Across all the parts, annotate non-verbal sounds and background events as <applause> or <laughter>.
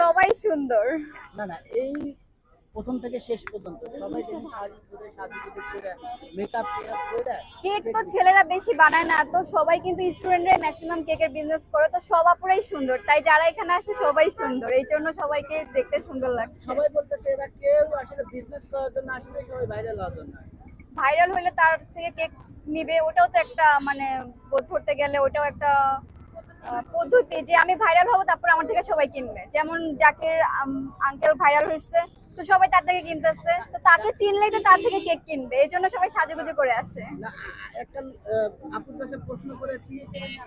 সবাই সুন্দর। না না এই প্রথম থেকে শেষ পর্যন্ত সবাই মেকআপ কেক তো ছেলেরা বেশি বানায় না তো সবাই কিন্তু স্টুডেন্টরাই ম্যাক্সিমাম কেকের বিজনেস করে তো সব আপুরাই সুন্দর। তাই যারা এখানে আসে সবাই সুন্দর। এই জন্য সবাইকে দেখতে সুন্দর লাগছে। সবাই বলতেছে এরা কেউ আসলে বিজনেস করার জন্য আসলে সবাই ভাইরাল হওয়ার জন্য। ভাইরাল হলে তার থেকে কেক নিবে ওটাও তো একটা মানে বোধ ধরতে গেলে ওটাও একটা পদ্ধতি যে আমি ভাইরাল হব তারপর আমার থেকে সবাই কিনবে। যেমন জাকির আঙ্কেল ভাইরাল হয়েছে তো সবাই তার থেকে কিনতেছে। তো তাকে চিনলেই তো তার থেকে কেক কিনবে। এই জন্য সবাই সাজুগুজু করে আসে। একটা আপুর কাছে প্রশ্ন করেছি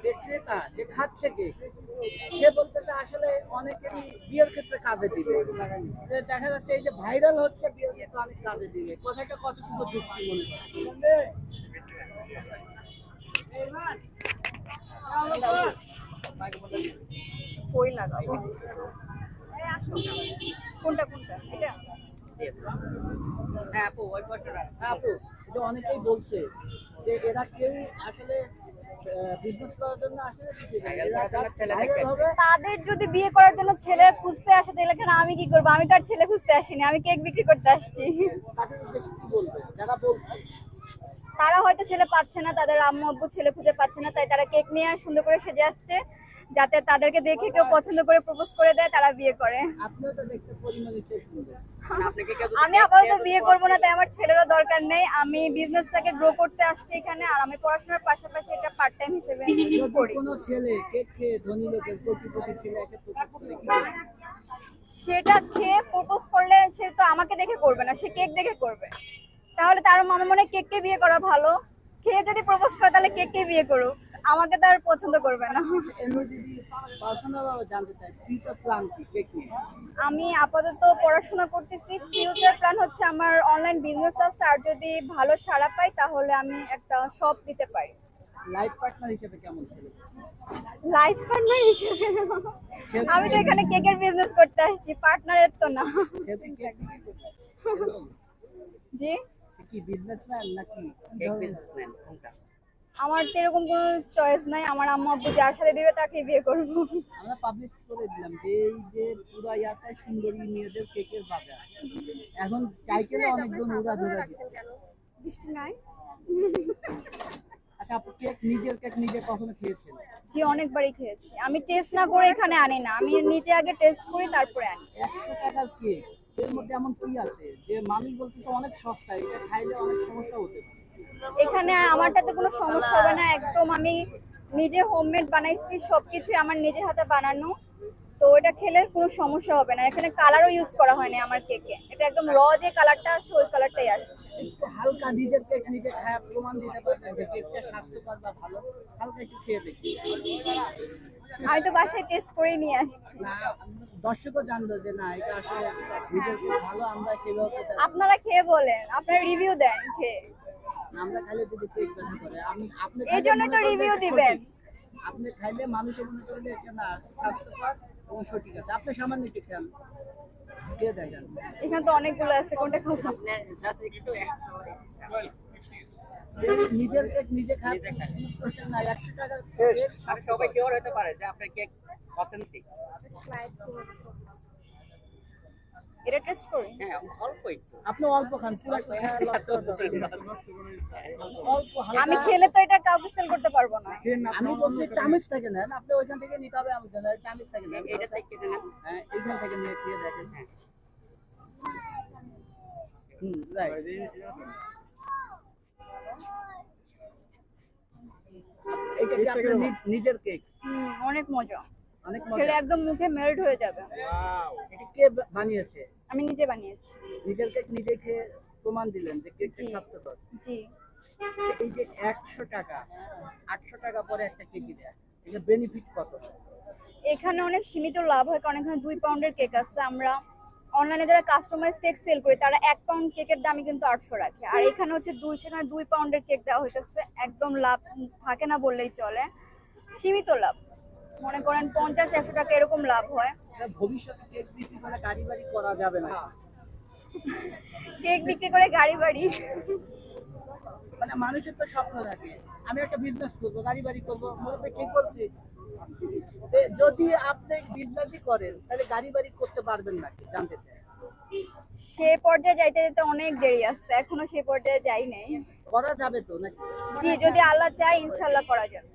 যে ক্রেতা যে খাচ্ছে কে সে বলতেছে আসলে অনেকেরই বিয়ের ক্ষেত্রে কাজে দিবে। দেখা যাচ্ছে এই যে ভাইরাল হচ্ছে বিয়ের ক্ষেত্রে অনেক কাজে দিবে। কথাটা কতটুকু যুক্তি মনে হয়? কই লাগাবো কোনটা কোনটা? এটা? হ্যাঁ আপু যে অনেকেই বলছে যে এরা কেউ আসলে তাদের যদি বিয়ে করার জন্য ছেলে খুঁজতে আসে তাহলে কেন আমি কি করব? আমি তো আর ছেলে খুঁজতে আসিনি আমি কেক বিক্রি করতে আসছি। তাদের উদ্দেশ্যে কি বলবে যারা বলছে। তারা হয়তো ছেলে পাচ্ছে না তাদের আম্মু আব্বু ছেলে খুঁজে পাচ্ছে না তাই তারা কেক নিয়ে সুন্দর করে সেজে আসছে যাতে তাদেরকে দেখে কেউ পছন্দ করে প্রপোজ করে দেয় তারা বিয়ে করে। সুন্দর। আমি আপাতত বিয়ে করব না তাই আমার ছেলেরও দরকার নেই আমি বিজনেসটাকে গ্রো করতে আসছি এখানে আর আমি পড়াশোনার পাশাপাশি এটা পার্ট টাইম হিসেবে করি কোনো ছেলে কেক খেয়ে ধনী লোকের কোটিপতি ছেলে এসে প্রপোজ করে কি সেটা খেয়ে প্রপোজ করলে সে তো আমাকে দেখে করবে না সে কেক দেখে করবে। তাহলে তার মনে মনে কেককে বিয়ে করা ভালো। খেয়ে যদি প্রপোজ করে তাহলে কেককে বিয়ে করুক। আমাকে তো আর পছন্দ করবে না। আমি আপাতত পড়াশোনা করতেছি। ফিউচার প্ল্যান হচ্ছে আমার অনলাইন বিজনেস আছে। আর যদি ভালো সাড়া পাই তাহলে আমি একটা শপ দিতে পারি। লাইফ পার্টনার হিসেবে কেমন ছেলে? লাইফ পার্টনার হিসেবে? আমি তো এখানে কেকের বিজনেস করতে আসছি। পার্টনারের তো না। কি বিজনেসম্যান আমার তো এরকম কোনো চয়েস নাই। আমার আম্মু আব্বু যার সাথে দিবে তাকে বিয়ে করব। আমরা পাবলিশ করে দিলাম যে এই যে পুরো ইয়াতে সুন্দরী মেয়েদের কেকের বাজার। এখন টাইটেলে অনেকজন উড়া ধরে বৃষ্টি নাই? আচ্ছা আপনি কেক নিজের কেক নিজে কখনো খেয়েছেন? জি অনেকবারই খেয়েছি। আমি টেস্ট না করে এখানে আনি না। আমি নিজে আগে টেস্ট করি তারপরে আনি। একশো টাকার কেক। এর মধ্যে এমন কি আছে? যে মানুষ বলতেছে অনেক সস্তা এটা খাইলে অনেক সমস্যা হতে পারে। এখানে আমারটাতে কোনো সমস্যা হবে না একদম আমি নিজে হোমমেড বানাইছি সবকিছু আমার নিজে হাতে বানানো তো এটা খেলে কোনো সমস্যা হবে না। এখানে কালারও ইউজ করা হয়নি আমার কেকে এটা একদম র যে কালারটা আসছে ওই কালারটাই আসছে। হালকা নিজের কেক নিজে খায় প্রমাণ দিতে পারবেন যে কেকটা স্বাস্থ্যকর বা ভালো। হালকা একটু খেয়ে দেখি আমি তো বাসায় টেস্ট করেই নিয়ে আসছি। দর্শকও জানলো যে না এটা আসলে নিজের ভালো আমরা সেভাবে আপনারা খেয়ে বলেন? আপনারা রিভিউ দেন খেয়ে আমরা খাইলে যদি পেট ব্যথা করে আমি আপনি এই মনে তো এটা দিবেন। আপনি খাইলে মানুষের মনে করবে এটা না স্বাস্থ্যকর এবং সঠিক আছে। আপনি সামান্য একটু খেয়াল দিয়ে দেখেন এখানে তো অনেকগুলো আছে কোনটা খাব? যে নিজের কেক নিজে খান না একশো টাকার সবাই শিওর হতে পারে যে আপনার কেক অথেন্টিক এটা টেস্ট করি হ্যাঁ অল্প একটু। আপনি অল্প খান পুরো নেই। অল্প আমি খেলে তো এটা কাউকে সেল করতে পারব না। আমি বলছি চামিচ থেকে নেন আপনি ওইখান থেকে নিতে হবে আমি চামিচ থেকে নেন। এটা থেকে কেটে নেন। হ্যাঁ এইখান থেকে নিয়ে খেয়ে দেখেন। হ্যাঁ। হুম রাইট এইটা কি আপনার নিজ- নিজের কেক হুম অনেক মজা। অনেক খেলে মজা। একদম মুখে মেল্ট হয়ে যাবে। এটা কে বা- বানিয়েছে? আমি নিজে বানিয়েছি। নিজের কেক নিজে খেয়ে প্রমাণ দিলেন যে কেকটা জি। স্বাস্থ্যকর। জি। যে এই যে একশো টাকা আটশো টাকা পরে একটা কেক দেয়। এটা বেনিফিট কত? এখানে অনেক সীমিত লাভ হয় কারণ এখানে দুই পাউন্ডের কেক আছে। আমরা অনলাইনে যারা কাস্টমাইজ কেক সেল করে তারা এক পাউন্ড কেকের দামই কিন্তু আটশো রাখে। আর এখানে হচ্ছে দুই সেখানে দুই পাউন্ডের কেক দেওয়া হইতেছে। একদম লাভ থাকে না বললেই চলে। সীমিত লাভ। মনে করেন পঞ্চাশ একশো টাকা এরকম লাভ হয়। ভবিষ্যতে কেক বিক্রি করে গাড়ি বাড়ি করা যাবে না। <laughs> কেক বিক্রি করে গাড়ি বাড়ি। মানে মানুষের তো স্বপ্ন থাকে। আমি একটা বিজনেস করব গাড়ি বাড়ি করব। মুরব্বী ঠিক বলছি। যদি আপনি বিজনেসই করেন তাহলে গাড়ি বাড়ি করতে পারবেন নাকি জানতে চাই? সে পর্যায়ে যাইতে যেতে অনেক দেরি আছে এখনও সে পর্যায়ে যাই নাই। করা যাবে তো নাকি? জি যদি আল্লাহ চায় ইনশাল্লাহ করা যাবে।